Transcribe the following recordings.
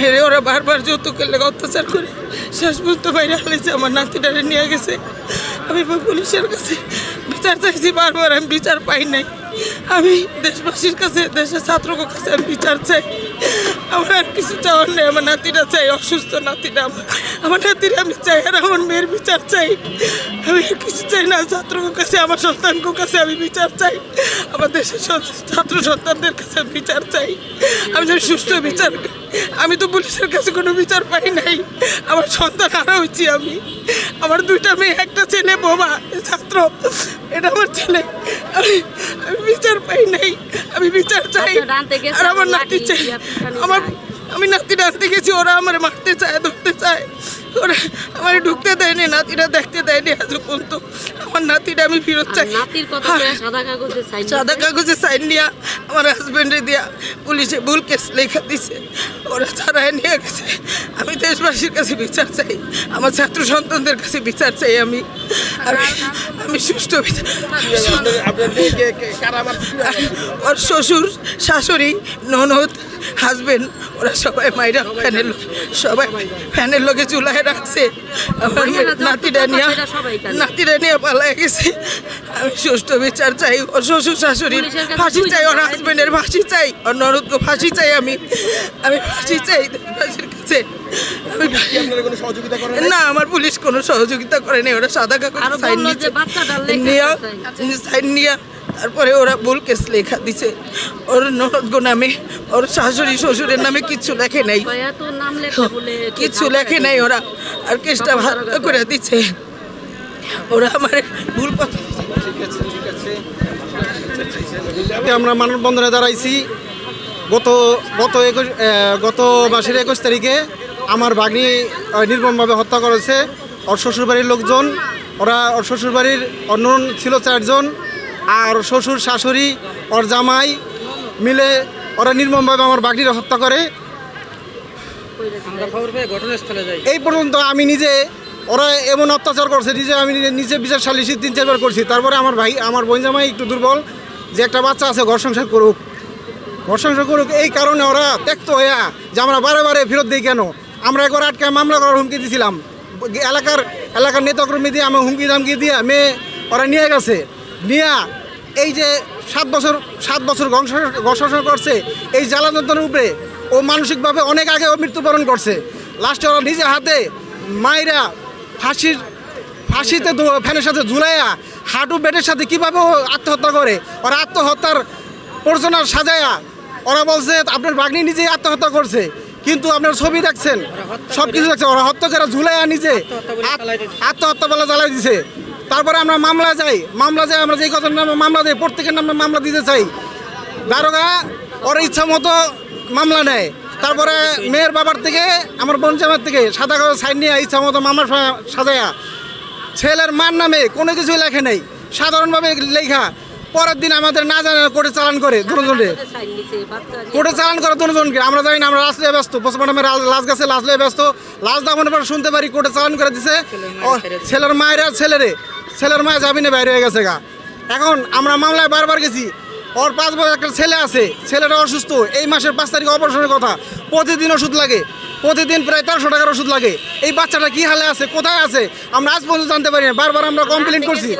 মেয়েরে ওরা বারবার যৌতুকের লেগে অত্যাচার করে। শেষ পর্যন্ত বাইরে হালিয়েছে আমার নাতিটারে নিয়ে গেছে। আমি পুলিশের কাছে বিচার চাইছি, বারবার আমি বিচার পাই নাই। আমি দেশবাসীর কাছে, দেশের ছাত্রকের কাছে আমি বিচার চাই। আমার আর কিছু চাওয়ার নেই। আমার নাতিটা চাই অসুস্থ নাতিটা আমার। আমার নাতিরা আমি চাই আর আমার মেয়ের বিচার চাই। আমি আর কিছু চাই না। ছাত্রদের কাছে আমার সন্তানদের কাছে আমি বিচার চাই। আমার দেশের ছাত্র সন্তানদের কাছে বিচার চাই। আমি যেন সুস্থ বিচার আমি তো পুলিশের কাছে কোনো বিচার পাই নাই। আমার সন্তান হারা হয়েছি আমি। আমার দুইটা মেয়ে একটা ছেলে বোমা ছাত্র। এটা আমার ছেলে। আমি আমি বিচার পাই নাই। আমি বিচার চাই। আচ্ছা, আর আমার নাতি চাই। আমার আমি নাতি ডানতে গেছি ওরা আমার মারতে চায় ওরা আমার ঢুকতে দেয়নি নাতিরা দেখতে দেয়নি আজ পর্যন্ত। আমার নাতিটা আমি ফেরত চাই। নাতির কথা হ্যাঁ। সাদা কাগজে সাইন সাদা কাগজে সাইন নিয়া আমার হাজবেন্ডে দিয়া পুলিশে ভুল কেস লেখা দিছে। ওরা ছাড়াই নিয়ে গেছে। আমি দেশবাসীর কাছে বিচার চাই। আমার ছাত্র সন্তানদের কাছে বিচার চাই আমি। আমি আমি সুষ্ঠু বিচার ওর শ্বশুর শাশুড়ি ননদ হাজবেন্ড ওরা সবাই মাইরা ফ্যানের লোক সবাই ফ্যানের লোকে চুলায় রাখছে। আমার নাতিটা নিয়ে। নাতিরা নিয়ে পালায় গেছে। আমি সুষ্ঠু বিচার চাই ওর শ্বশুর শাশুড়ির ফাঁসি চাই ওর জন হাজবেন্ডের ফাঁসি চাই ওর ননদকে ফাঁসি চাই আমি। আমি ফাঁসি চাই দেশবাসীর কাছে। আমি আপনারা কোনো সহযোগিতা করেন নাই? না আমার পুলিশ কোনো সহযোগিতা করেনি ওরা সাদা কাগজ আরও সাইন নিয়ে সাইন নিয়ে তারপরে ওরা ভুল কেস লেখা দিছে। ওর ননদ নামে ওর শাশুড়ি শ্বশুরের নামে কিচ্ছু লেখে নাই। তো নাম লেখা বলে কিচ্ছু লেখে নাই ওরা। আর কেসটা ভালো করে দিচ্ছে ওরা আমার ভুল কথা আমরা মানববন্ধনে দাঁড়াইছি। গত গত একুশ গত মাসের একুশ তারিখে আমার আহ, নির্মমভাবে হত্যা করেছে। ওর শ্বশুরবাড়ির লোকজন ওরা ওর শ্বশুরবাড়ির অন্য ছিল চারজন। আর শ্বশুর, শাশুড়ি, ওর জামাই মিলে ওরা নির্মমভাবে আমার বাগনির হত্যা করে। এই পর্যন্ত আমি নিজে, ওরা এমন অত্যাচার করছে, নিজে আমি নিজে- বিচার সালিশি তিন চারবার করছি। তারপরে আমার ভাই, আমার বোন জামাই একটু দুর্বল, যে একটা বাচ্চা আছে, ঘর সংসার করুক। ঘর সংসার করুক, এই কারণে ওরা ত্যক্ত হইয়া যে আমরা বারে বারে ফেরত দিই কেন? আমরা একবার আটকে মামলা করার হুমকি দিয়েছিলাম এলাকার এলাকার নেতাকর্মী দিয়ে আমি হুমকি দামকি দিয়ে মেয়ে ওরা নিয়ে গেছে। নিয়ে এই যে সাত বছর সাত বছর ঘর্ষণ করছে এই জ্বালা যন্ত্রণার উপরে ও মানসিকভাবে অনেক আগে ও মৃত্যুবরণ করছে। লাস্টে ওরা নিজে হাতে মায়েরা ফাঁসির ফাঁসিতে ফ্যানের সাথে ঝুলাইয়া হাঁটু বেডের সাথে কীভাবে ও আত্মহত্যা করে ওরা আত্মহত্যার প্রযোজনা সাজায়া ওরা বলছে আপনার বাগনি নিজেই আত্মহত্যা করছে কিন্তু আপনার ছবি দেখছেন সব কিছু দেখছেন ওরা হত্যা করে ঝুলাইয়া নিজে আত- আত্মহত্যা বলে জ্বালাই দিছে। তারপরে আমরা মামলা যাই মামলা যাই আমরা যেই কথা নামে মামলা দিই, প্রত্যেকের নামে মামলা দিতে চাই। দারোগা ওর ইচ্ছা মতো মামলা নেয়। তারপরে মেয়ের বাবার থেকে, আমার বোন জামার থেকে সাদা কাগজ সাইন নিয়ে ইচ্ছা মতো মামার সা- সাজায়া। ছেলের মার নামে কোনো কিছু লেখে নেই। সাধারণভাবে লেখা, পরের দিন আমাদের না জানা কোর্টে চালান করে দুজনে সাইন কোর্টে চালান করে দুজনকে। আমরা জানি না, আমরা লাশ ব্যস্ত। পোস্টমর্টমে লাশ গেছে লাশ ব্যস্ত। লাশ দামানোর পর শুনতে পারি, কোর্টে চালান করে দিছে। ছেলের মায়েরা ছেলেরে। ছেলের মায়ের জামিনে বাইরে হয়ে গেছে গা। এখন আমরা মামলায় বারবার গেছি, ওর পাঁচ বছর একটা ছেলে আছে, ছেলেটা অসুস্থ, এই মাসের পাঁচ তারিখ অপারেশনের কথা, প্রতিদিন ওষুধ লাগে, প্রতিদিন প্রায় তেরোশো টাকার ওষুধ লাগে, এই বাচ্চাটা কি হালে আছে, কোথায় আছে, আমরা আজ পর্যন্ত জানতে পারি না বারবার আমরা কমপ্লেন করছি,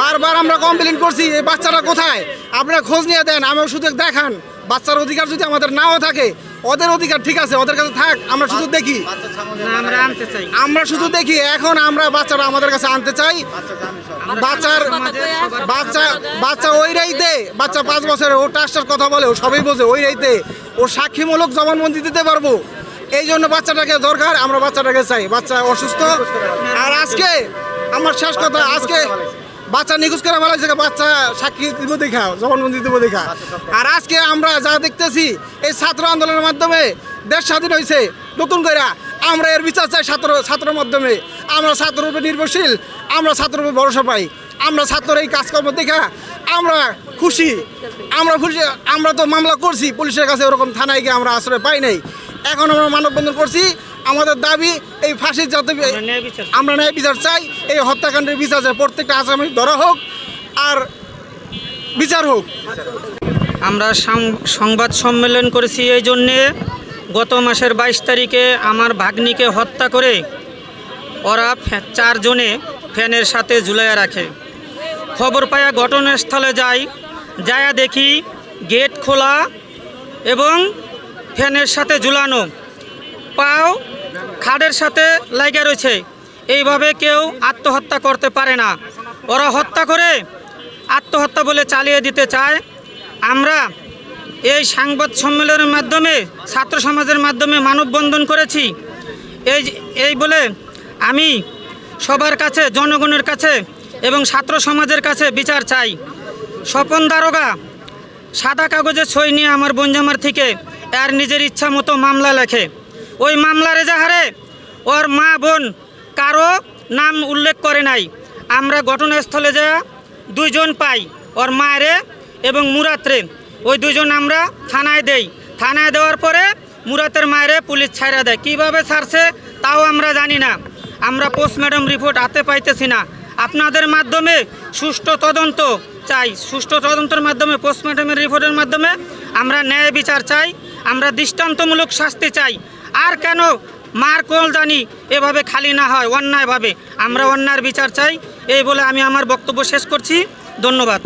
বারবার আমরা কমপ্লেন করছি, এই বাচ্চাটা কোথায়? আপনারা খোঁজ নিয়ে দেন, আমি শুধু দেখান, বাচ্চার অধিকার যদি আমাদের নাও থাকে ওদের অধিকার ঠিক আছে ওদের কাছে থাক আমরা শুধু দেখি। আমরা শুধু দেখি এখন আমরা বাচ্চারা আমাদের কাছে আনতে চাই। বাচ্চার বাচ্চা বাচ্চা ওই রাইতে বাচ্চা পাঁচ বছরে ও টাস্টার কথা বলে ও সবই বোঝে ওই রাইতে। ও সাক্ষীমূলক জবানবন্দি দিতে পারব। এই জন্য বাচ্চাটাকে দরকার আমরা বাচ্চাটাকে চাই। বাচ্চা অসুস্থ। আর আজকে আমার শেষ কথা আজকে বাচ্চা নিখোঁজ করে বলা হয়েছে বাচ্চা সাক্ষী দিব দেখা জবানবন্দি দিব দেখা। আর আজকে আমরা যা দেখতেছি এই ছাত্র আন্দোলনের মাধ্যমে দেশ স্বাধীন হয়েছে নতুন করে আমরা এর বিচার চাই ছাত্র ছাত্রের মাধ্যমে। আমরা ছাত্রের উপর নির্ভরশীল আমরা ছাত্রের উপর ভরসা পাই। আমরা ছাত্রের এই কাজকর্ম দেখা আমরা খুশি। আমরা খুশি আমরা তো মামলা করছি পুলিশের কাছে ওরকম থানায় গিয়ে আমরা আশ্রয় পাই নাই। এখন আমরা মানববন্ধন করছি আমাদের দাবি এই ফাঁসির যাতে আমরা ন্যায় বিচার চাই। এই হত্যাকাণ্ডের বিচার চাই প্রত্যেকটা আসামি ধরা হোক আর বিচার হোক। আমরা সংবাদ সম্মেলন করেছি এই জন্যে। গত মাসের বাইশ তারিখে আমার ভাগ্নিকে হত্যা করে ওরা চারজনে ফ্যানের সাথে ঝুলাইয়া রাখে। খবর পাইয়া ঘটনাস্থলে যাই যায়া দেখি গেট খোলা এবং ফ্যানের সাথে ঝুলানো। পাও খাড়ের সাথে লাগা রয়েছে। এইভাবে কেউ আত্মহত্যা করতে পারে না। ওরা হত্যা করে আত্মহত্যা বলে চালিয়ে দিতে চায়। আমরা এই সাংবাদ সম্মেলনের মাধ্যমে, ছাত্র সমাজের মাধ্যমে মানববন্ধন করেছি। এই এই বলে আমি সবার কাছে, জনগণের কাছে এবং ছাত্র সমাজের কাছে বিচার চাই। স্বপন দারোগা সাদা কাগজে ছই নিয়ে আমার বঞ্জামার থেকে আর নিজের ইচ্ছা মতো মামলা লেখে। ওই মামলার এজাহারে ওর মা বোন কারও নাম উল্লেখ করে নাই। আমরা ঘটনাস্থলে যা দুইজন পাই, ওর মায়েরে এবং মুরাতরে ওই দুজন আমরা থানায় দেই। থানায় দেওয়ার পরে মুরাতের মায়েরে পুলিশ ছাইরা দেয়। কীভাবে ছাড়ছে তাও আমরা জানি না। আমরা পোস্টমর্টম রিপোর্ট হাতে পাইতেছি না। আপনাদের মাধ্যমে সুষ্ঠু তদন্ত চাই। সুষ্ঠু তদন্তের মাধ্যমে, পোস্টমর্টমের রিপোর্টের মাধ্যমে আমরা ন্যায় বিচার চাই। আমরা দৃষ্টান্তমূলক শাস্তি চাই। আর কেন মার কোল জানি এভাবে খালি না হয়, অন্যায়ভাবে। আমরা অন্যায়ের বিচার চাই, এই বলে আমি আমার বক্তব্য শেষ করছি। ধন্যবাদ।